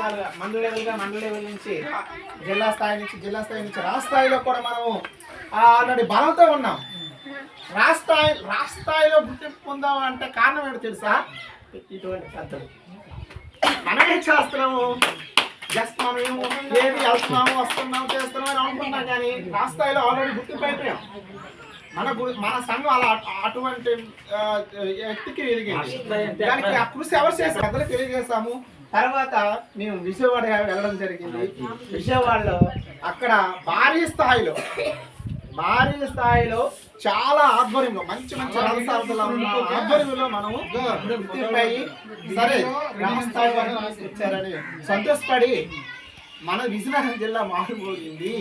మండలాలుగా మండల లెవెల్గా మండల లెవెల్ నుంచి జిల్లా స్థాయి నుంచి జిల్లా స్థాయి నుంచి రాష్ట్ర స్థాయిలో కూడా మనము ఆల్రెడీ బలంతో ఉన్నాం. రాష్ట్ర స్థాయి రాష్ట్ర స్థాయిలో గుర్తింపు పొందాం అంటే కారణం ఏంటో తెలుసా? ఇటువంటి పద్ధతులు మనం ఏం చేస్తున్నాము. జస్ట్ మనం ఏమో ఏది వెళ్తున్నాము వస్తున్నాము చేస్తున్నాము అని అనుకుంటున్నాం కానీ రాష్ట్ర స్థాయిలో ఆల్రెడీ గుర్తింపు అయిపోయాం. మన మన సంఘం అలా అటు- అటువంటి వ్యక్తికి ఎదిగింది. దానికి ఆ కృషి ఎవరు చేశారు? పెద్దలు తెలియజేస్తాము తర్వాత మేము విజయవాడ వెళ్ళడం జరిగింది. విజయవాడలో అక్కడ భారీ స్థాయిలో భారీ స్థాయిలో చాలా ఆధ్వర్యంలో మంచి మంచి రథసారథుల ఆధ్వర్యంలో మనము సరే గ్రామ స్థాయి వరకు తీసుకొచ్చారని సంతోషపడి మన విజయనగరం జిల్లా మారిపోయింది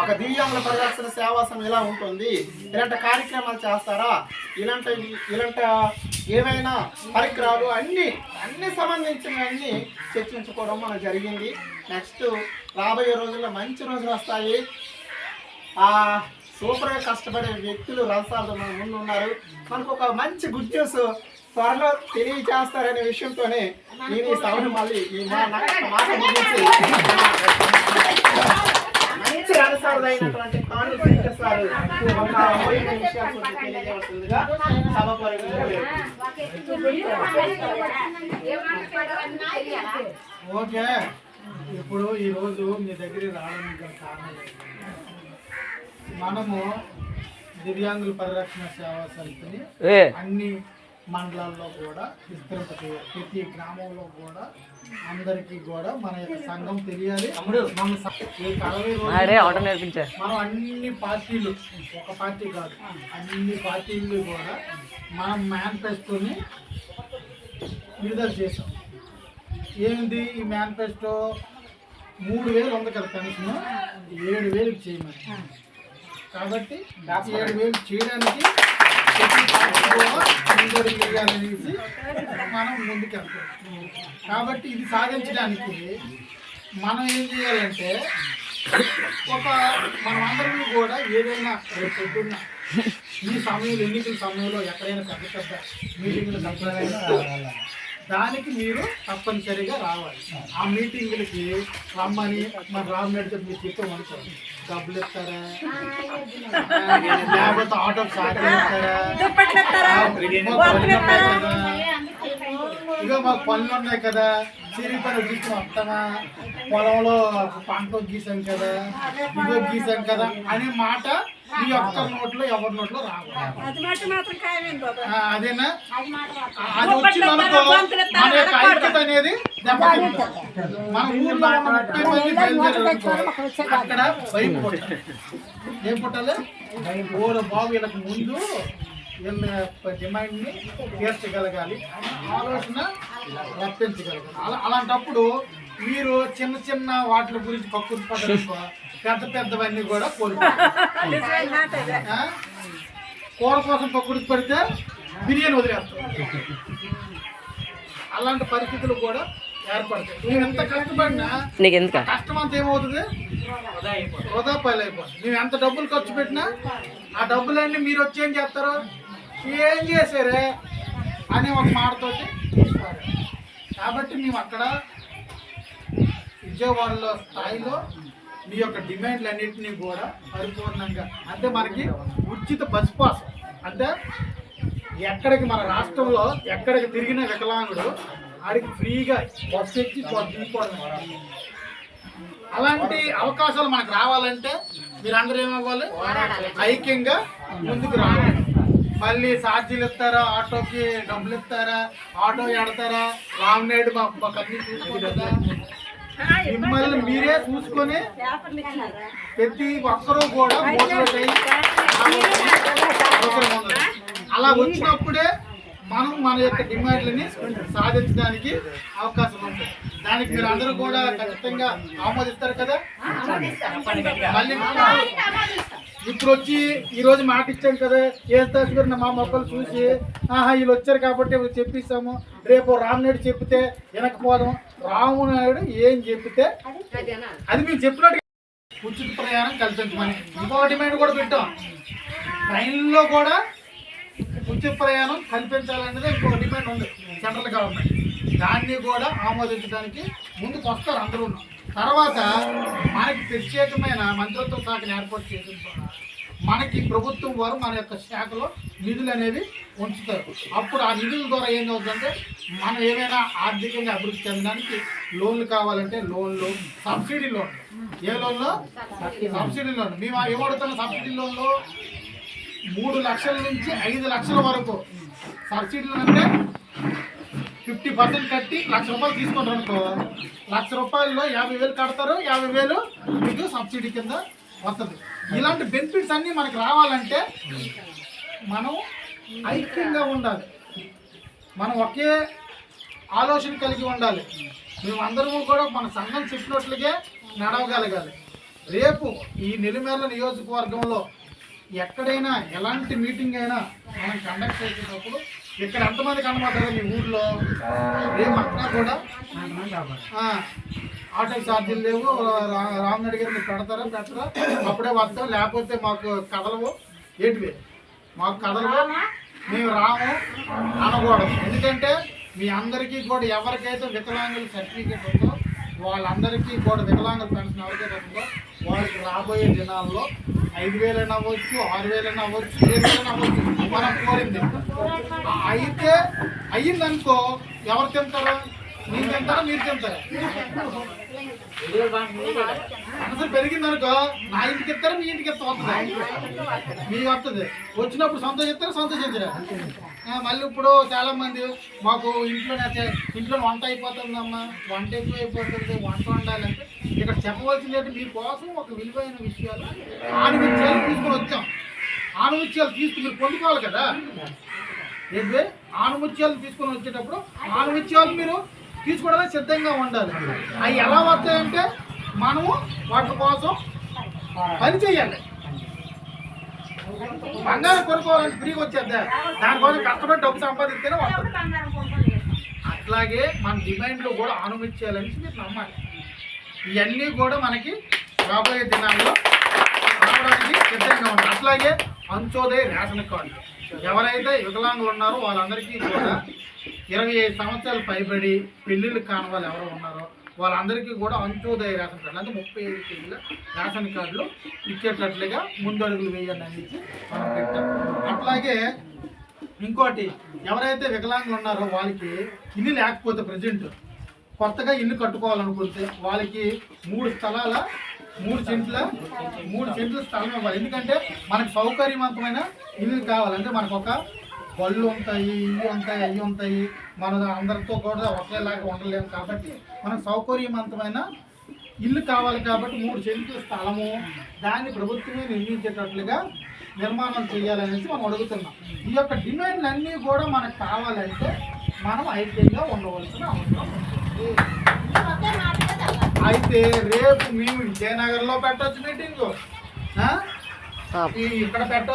ఒక దివ్యాంగుల పరిరక్షణ సేవా సంఘం ఇలా ఉంటుంది? ఇలాంటి కార్యక్రమాలు చేస్తారా? ఇలాంటి ఇలాంటి ఏవైనా పరికరాలు అన్ని అన్ని సంబంధించినవన్నీ చర్చించుకోవడం మనకు జరిగింది. నెక్స్ట్ రాబోయే రోజుల్లో మంచి రోజులు వస్తాయి. సూపర్గా కష్టపడే వ్యక్తులు రసాలు మన ముందు ఉన్నారు. మనకు ఒక మంచి గుడ్ న్యూస్ త్వరలో తెలియజేస్తారనే విషయంతోనే నేను ఈ సభను మళ్ళీ ఈ మాట ముగించి మంచి తెలియజేయవలసిందిగా సభ ఓకే. ఇప్పుడు ఈరోజు మీ దగ్గరికి రావడానికి గల కారణం మనము దివ్యాంగుల పరిరక్షణ సేవా సమితిని అన్ని మండలాల్లో కూడా విస్తరింప చేయాలి ప్రతి గ్రామంలో కూడా అందరికీ కూడా మన యొక్క సంఘం తెలియాలి. మన ఈ రోజులు మనం అన్ని పార్టీలు ఒక పార్టీ కాదు అన్ని పార్టీలు కూడా మనం మేనిఫెస్టోని విడుదల చేసాం ఏంది ఈ మేనిఫెస్టో మూడు వేలు ఉంది కదా కనీసం ఏడు వేలకు చేయమని. కాబట్టి ఏడు వేలు చేయడానికి ప్రతి పార్టీ మనం ముందుకెళ్తాం కాబట్టి ఇది సాధించడానికి మనం ఏం చేయాలంటే ఒక మనమందరం కూడా ఏదైనా రేపు పొద్దున్న ఈ సమయంలో ఎన్నికల సమయంలో ఎక్కడైనా పెద్ద పెద్ద మీటింగ్లు కలపాలైనా దానికి మీరు తప్పనిసరిగా రావాలి. ఆ మీటింగులకి రమ్మని మన రామరెడ్డి గారు మీరు అనుకోండి డబ్బులు ఇస్తారా? లేకపోతే ఆటో కదా ఇక మాకు పనులు ఉన్నాయి కదా. సిరి పని గీసిన వస్తామా పొలంలో పంట గీసాం కదా ఇదో గీసాం కదా అనే మాట మీ ఒక్క నోట్లో ఎవరి నోట్లో అదేనా? మన యొక్క ఐక్యత అనేది మన ఊర్లో ముప్పై మంది అక్కడ భయం పుట్టాలి. ఏం పుట్టాలి? ఓర బాబు వీళ్ళకి ముందు వీళ్ళ డిమాండ్ని తీర్చగలగాలి. ఆలోచన రప్పించగలగాలి అలా అలాంటప్పుడు మీరు చిన్న చిన్న వాటి గురించి పడ్డారు పెద్ద పెద్దవన్నీ కూడా కోరుకుంటారు? కూర కోసం పక్కుడికి పెడితే బిర్యానీ వదిలేస్తాం అలాంటి పరిస్థితులు కూడా ఏర్పడతాయి. నువ్వు ఎంత కష్టపడినా నీకెందుక కష్టం అంతా ఏమవుతుంది? వృధా పని అయిపోతుంది. నువ్వు ఎంత డబ్బులు ఖర్చు పెట్టినా ఆ డబ్బులన్నీ మీరు వచ్చి ఏం చేస్తారు? ఏం చేశారే? అని ఒక మాటతోటి. కాబట్టి మేము అక్కడ విజయవాడలో స్థాయిలో మీ యొక్క డిమాండ్లు అన్నింటినీ కూడా పరిపూర్ణంగా అంటే మనకి ఉచిత బస్ పాస్ అంటే ఎక్కడికి మన రాష్ట్రంలో ఎక్కడికి తిరిగిన వికలాంగుడు ఆడికి ఫ్రీగా బస్సు ఎక్కి దిగిపోవడం. అలాంటి అవకాశాలు మనకు రావాలంటే మీరందరూ ఏమవ్వాలి? ఐక్యంగా ముందుకు రావాలి. మళ్ళీ ఛార్జీలు ఇస్తారా ఆటోకి డబ్బులు ఇస్తారా ఆటో ఎడతారా రామ్నాయుడు మా మాకు అన్ని చూసుకుంటుందా మిమ్మల్ని మీరే చూసుకొని? ప్రతి ఒక్కరూ కూడా అవసరం. అలా వచ్చినప్పుడే మనం మన యొక్క డిమాండ్లని సాధించడానికి అవకాశం ఉంది. దానికి మీరు అందరూ కూడా ఖచ్చితంగా ఆమోదిస్తారు కదా? మళ్ళీ ఇప్పుడు వచ్చి ఈ రోజు మాట ఇచ్చాం కదా ఏ గారు మా మొక్కలు చూసి ఆహా వీళ్ళు వచ్చారు కాబట్టి చెప్పిస్తాము. రేపు రామునాయుడు చెప్తే వినకపోదాం రామునాయుడు ఏం చెప్తే అది మేము చెప్పినట్టు ఉచిత ప్రయాణం కల్పించమని ఇంకో డిమాండ్ కూడా పెట్టాం. ట్రైన్లో కూడా ఉచిత ప్రయాణం కల్పించాలనేది ఇంకో డిమాండ్ ఉంది సెంట్రల్ గవర్నమెంట్. దాన్ని కూడా ఆమోదించడానికి ముందుకు వస్తారు అందరూ. తర్వాత మనకి ప్రత్యేకమైన మంత్రిత్వ శాఖను ఏర్పాటు చేసిన ద్వారా మనకి ప్రభుత్వం వారు మన యొక్క శాఖలో నిధులు అనేవి ఉంచుతారు. అప్పుడు ఆ నిధుల ద్వారా ఏం అవుతుందంటే మనం ఏమైనా ఆర్థికంగా అభివృద్ధి చెందడానికి లోన్లు కావాలంటే లోన్లు సబ్సిడీ లోన్ ఏ లోన్లో? సబ్సిడీ లోన్ మేము ఇవ్వడుతున్న సబ్సిడీ లోన్లో మూడు లక్షల నుంచి ఐదు లక్షల వరకు. సబ్సిడీలు అంటే ఫిఫ్టీ పర్సెంట్ కట్టి లక్ష రూపాయలు తీసుకుంటారు అనుకో. లక్ష రూపాయల్లో యాభై వేలు కడతారు యాభై వేలు మీకు సబ్సిడీ కింద వస్తుంది ఇలాంటి బెనిఫిట్స్ అన్నీ మనకు రావాలంటే మనం ఐక్యంగా ఉండాలి. మనం ఒకే ఆలోచన కలిగి ఉండాలి. మేమందరము కూడా మన సంఘం చెప్పినట్లుగే నడవగలగాలి. రేపు ఈ నెల్లిమేర్ల నియోజకవర్గంలో ఎక్కడైనా ఎలాంటి మీటింగ్ అయినా మనం కండక్ట్ చేసేటప్పుడు ఇక్కడ ఎంతమంది కనబడతారు మీ ఊర్లో? ఏమన్నా కూడా? ఆటో ఛార్జీలు లేవు. రా- గారు మీరు పెడతారా పెట్టరా? అప్పుడే వస్తాం. లేకపోతే మాకు కదలవు. ఏంటివి మాకు కదలవు. మేము రాము. అనకూడదు. ఎందుకంటే మీ అందరికీ కూడా ఎవరికైతే వికలాంగుల సర్టిఫికేట్ ఉందో వాళ్ళందరికీ కూడా వికలాంగుల పెన్షన్ ఎవరికైతే ఉందో వాళ్ళకి రాబోయే దినాల్లో ఐదు వేలైనా అవ్వచ్చు ఆరు వేలైనా అవ్వచ్చు ఏడు వేలైనా అవ్వచ్చు. మనం కోరింది. అయితే అయ్యిందనుకో ఎవరు తింటారు? నేను తింటారా మీరు తింటారా? అసలు పెరిగిందనుకో నా ఇంటికి ఇస్తారా మీ ఇంటికి ఇస్తా వస్తుంది? మీకు వస్తుంది. వచ్చినప్పుడు సంతోషిస్తారు సంతోషించరా మళ్ళీ ఇప్పుడు చాలా మంది మాకు ఇంట్లో ఇంట్లో వంట అయిపోతుందమ్మా. వంట ఎక్కువ అయిపోతుంది వంట వండాలంటే ఇక్కడ చెప్పవలసింది ఏంటి? మీకోసం ఒక విలువైన విషయాలు ఆనుమిత్యాలు తీసుకొని వచ్చాం. ఆనుమిత్యాలు తీసుకుని మీరు పొందుకోవాలి కదా? ఏంటి? ఆనుముత్యాలు తీసుకొని వచ్చేటప్పుడు ఆనుముత్యాలు మీరు తీసుకోవడానికి సిద్ధంగా ఉండాలి. అవి ఎలా వస్తాయంటే మనము వాటి కోసం పని చేయాలి. బంగారం కొనుక్కోవాలంటే ఫ్రీగా వచ్చేద్దా? దానికోసం కష్టపడి డబ్బు సంపాదిస్తేనే వస్తుంది. అట్లాగే మన డిమాండ్లో కూడా అనుమతించాలని మీరు నమ్మాలి. ఇవన్నీ కూడా మనకి రాబోయే దినాల్లో రావడానికి సిద్ధంగా ఉంటాయి అట్లాగే అంచోదయ రేషన్ కార్డు. ఎవరైతే వికలాంగులు ఉన్నారో వాళ్ళందరికీ కూడా ఇరవై ఐదు సంవత్సరాలు పైబడి పెళ్ళిళ్ళు కాని వాళ్ళు ఎవరు ఉన్నారో వాళ్ళందరికీ కూడా అంత్యోదయ రేషన్ కార్డులు అంటే ముప్పై ఐదు కేజీల రేషన్ కార్డులు ఇచ్చేటట్లుగా ముందడుగులు వేయాలని అనేది మనం పెట్టాం. అట్లాగే ఇంకోటి ఎవరైతే వికలాంగులు ఉన్నారో వాళ్ళకి ఇల్లు లేకపోతే ప్రజెంట్ కొత్తగా ఇల్లు కట్టుకోవాలనుకుంటే వాళ్ళకి మూడు స్థలాల మూడు సెంట్ల మూడు సెంట్ల స్థలం ఇవ్వాలి. ఎందుకంటే మనకు సౌకర్యవంతమైన ఇల్లు కావాలంటే మనకు ఒక బళ్ళు ఉంటాయి ఇవి ఉంటాయి అవి ఉంటాయి. మన అందరితో కూడా ఒకేలాగా ఉండలేము కాబట్టి మనకు సౌకర్యవంతమైన ఇల్లు కావాలి కాబట్టి మూడు సెంట్ల స్థలము దాన్ని ప్రభుత్వమే నిర్మించేటట్లుగా నిర్మాణం చేయాలనేసి మనం అడుగుతున్నాం. ఈ యొక్క డిమాండ్లు అన్నీ కూడా మనకు కావాలంటే మనం ఐక్యంగా ఉండవలసిన అవసరం అయితే రేపు మేము విజయనగర్లో పెట్టొచ్చు మీటింగ్. ఇక్కడ పెట్ట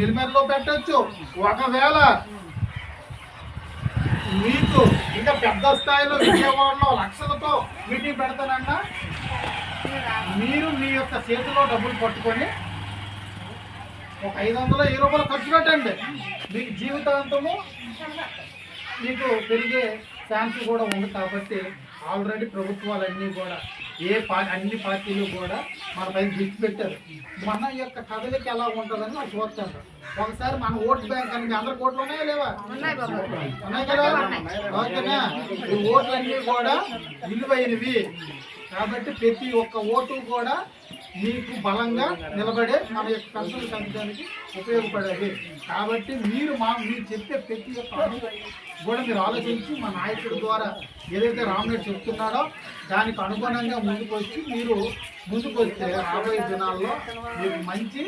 నిర్మల్లో పెట్టొచ్చు. ఒకవేళ మీకు ఇంకా పెద్ద స్థాయిలో విజయవాడలో లక్షలతో మీటింగ్ పెడతానన్నా మీరు మీ యొక్క చేతిలో డబ్బులు పట్టుకొని ఒక ఐదు వందలు వెయ్యి రూపాయలు ఖర్చు పెట్టండి. మీకు జీవితాంతము మీకు పెరిగే ఛాన్స్ కూడా ఉంది కాబట్టి ఆల్రెడీ ప్రభుత్వాలన్నీ కూడా ఏ పా అన్ని పార్టీలు కూడా మన పైన దృష్టి పెట్టారు. మన యొక్క కదలిక ఎలా ఉంటుందని మనం చూస్తాం ఒకసారి మన ఓట్ బ్యాంక్ అని మీ అందరికి ఓట్లు ఉన్నాయా లేవా? ఉన్నాయి కదా? ఓకేనా? ఈ ఓట్లన్నీ కూడా విలువైనవి. కాబట్టి ప్రతి ఒక్క ఓటు కూడా మీకు బలంగా నిలబడే మన యొక్క కంపెనీ పెంచడానికి ఉపయోగపడేది. కాబట్టి మీరు మా మీరు చెప్పే ప్రతి ఒక్క కూడా మీరు ఆలోచించి మా నాయకుడి ద్వారా ఏదైతే రామనాయుడు చెప్తున్నాడో దానికి అనుగుణంగా ముందుకు వచ్చి మీరు ముందుకు వస్తే రాబోయే దినాల్లో మీకు మంచి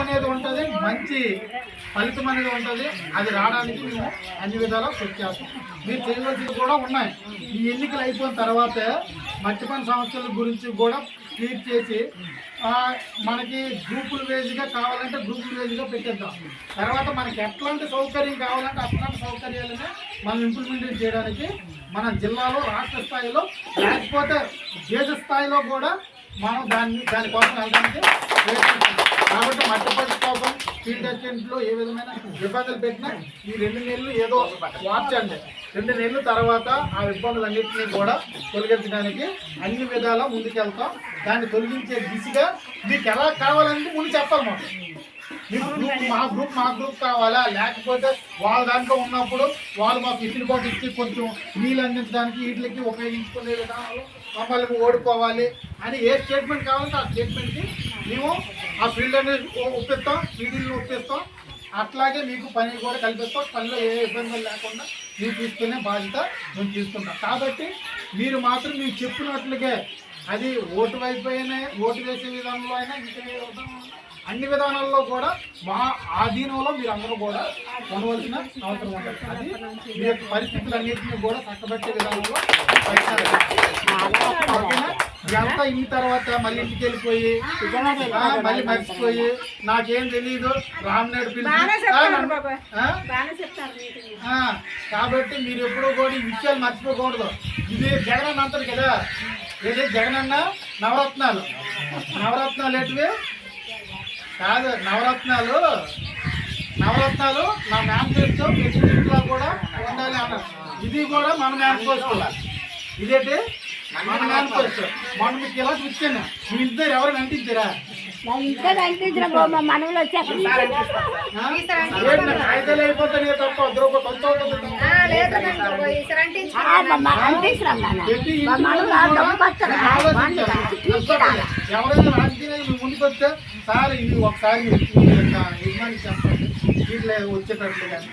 అనేది ఉంటుంది మంచి ఫలితం అనేది ఉంటుంది. అది రావడానికి మేము అన్ని విధాలా కృషి చేస్తాం. మీరు చేయవలసినవి కూడా ఉన్నాయి. ఈ ఎన్నికలు అయిపోయిన తర్వాత మట్టి పని సమస్యల గురించి కూడా క్లియర్ చేసి మనకి గ్రూపుల వేజ్గా కావాలంటే గ్రూపుల వేజ్గా పెట్టేద్దాం. తర్వాత మనకి ఎట్లాంటి సౌకర్యం కావాలంటే అట్లాంటి సౌకర్యాలనే మనం ఇంప్లిమెంట్ చేయడానికి మన జిల్లాలో రాష్ట్ర స్థాయిలో లేకపోతే దేశ స్థాయిలో కూడా మనం దాన్ని దానికోసం వెళ్ళడానికి ప్రయత్నిస్తాం కాబట్టి మధ్యప్రదేశ్ కోసం ఫీల్డ్ అసిస్టెంట్లు ఏ విధమైన ఇబ్బందులు పెట్టినా ఈ రెండు నెలలు ఏదో మార్చండి రెండు నెలల తర్వాత ఆ ఇబ్బందులన్నింటినీ కూడా తొలగించడానికి అన్ని విధాలా ముందుకెళ్తాం. దాన్ని తొలగించే దిశగా మీకు ఎలా కావాలంటే ముందు చెప్పాలి మాకు. గ్రూప్ మా గ్రూప్ మా గ్రూప్ కావాలా? లేకపోతే వాళ్ళ దాంట్లో ఉన్నప్పుడు వాళ్ళు మాకు ఇచ్చిన బాటు ఇచ్చి కొంచెం నీళ్ళు అందించడానికి వీటికి ఉపయోగించుకునే విధానంలో మమ్మల్ని ఓడిపోవాలి అని ఏ స్టేట్మెంట్ కావాలంటే ఆ స్టేట్మెంట్కి మేము ఆ ఫీల్డ్ అనేది ఒప్పిస్తాం ఫీల్డ్ని ఒప్పిస్తాం. అట్లాగే మీకు పని కూడా కల్పిస్తాం. పనిలో ఏ ఇబ్బందులు లేకుండా మీరు తీసుకునే బాధ్యత మేము తీసుకుంటాం. కాబట్టి మీరు మాత్రం మీరు చెప్పినట్లుగే అది ఓటు వైపు అయినా ఓటు వేసే విధానంలో అయినా ఇంకా విధానంలో అన్ని విధానాల్లో కూడా మా ఆధీనంలో మీరు అందరూ కూడా ఉండవలసిన అవసరం ఉంటుంది. అది మీ యొక్క పరిస్థితులన్నింటినీ కూడా చక్కబెట్టే విధానంలో? ఇదంతా ఇన్ని తర్వాత మళ్ళీ ఇంటికి వెళ్ళిపోయి మళ్ళీ మర్చిపోయి నాకేం తెలియదు రామ్నాయుడు పిలిచి కాబట్టి మీరు ఎప్పుడూ కూడా ఈ విషయాలు మర్చిపోకూడదు. ఇది జగనన్న అంటారు కదా ఇది జగనన్న నవరత్నాలు? నవరత్నాలు ఏంటివి? కాదు నవరత్నాలు నవరత్నాలు నా మేనిఫెస్టో ప్రతి ఇంట్లో కూడా ఉండాలి అన్నారు. ఇది కూడా మన మేనిఫెస్టో ఇదేంటి? మన మేనిఫెస్టో మనం మీకు ఇలా చూస్తాను మీ ఇద్దరు ఎవరు అంటించారా మనవులు కాగితాలు అయిపోతాయి తప్ప కొంత. ఎవరైనా రాజకీయ ముందుకు వస్తే సార్ ఇది ఒకసారి యజమానికి చెప్పండి వీటిలో వచ్చేటట్లు కానీ.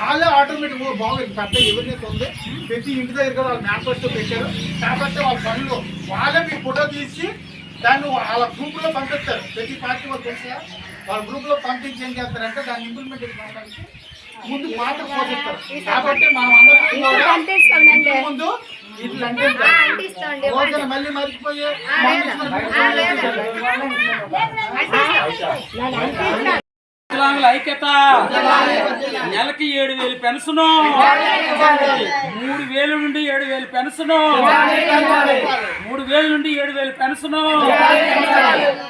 వాళ్ళే ఆటోమేటిక్ బాగుంది. పెద్ద ఎవరినైతే ఉంది ప్రతి ఇంటి దగ్గర వాళ్ళు మేనిఫెస్టో పెట్టారు. కాబట్టి వాళ్ళ పనులు వాళ్ళే మీ ఫోటో తీసి దాన్ని వాళ్ళ గ్రూప్లో పంపిస్తారు. ప్రతి పార్టీ వాళ్ళు తెలుసా? వాళ్ళ గ్రూప్లో పంపించి ఏం చేస్తారంటే దాన్ని ఇంప్లిమెంట్ చేయడానికి ముందు పాత్ర పోషిస్తారు. కాబట్టి మనం అందరం ముందు ఇట్లా అంటే మళ్ళీ మర్చిపోయి ఐక్యత. నెలకి ఏడు వేలు పెన్షను. మూడు వేలు నుండి ఏడు వేలు పెన్షను. మూడు వేలు నుండి ఏడు వేలు పెన్షను.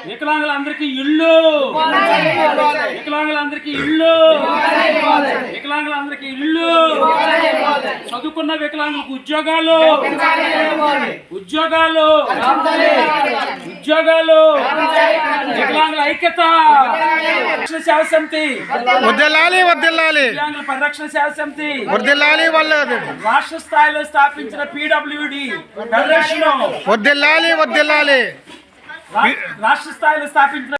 వికలాంగులందరికీ ఇల్లు. వికలాంగులందరికీ ఇల్లు. వికలాంగులందరికీ ఇల్లు. చదువుకున్న వికలాంగులకు ఉద్యోగాలు. ఉద్యోగాలు. ఉద్యోగాలు. వికలాంగుల ఐక్యత. పరిరక్షణ సేవ సమితి. వద్దెల్లాలి వద్దెల్లాలి వికలాంగుల పరిరక్షణ సేవ సమితి. వద్దెల్లాలి వాళ్ళు. రాష్ట్ర స్థాయిలో స్థాపించిన పీడబ్ల్యూడి ఫెడరేషన్. వద్దెల్లాలి వద్దెల్లాలి రాష్ట్ర స్థాయిలో స్థాపించిన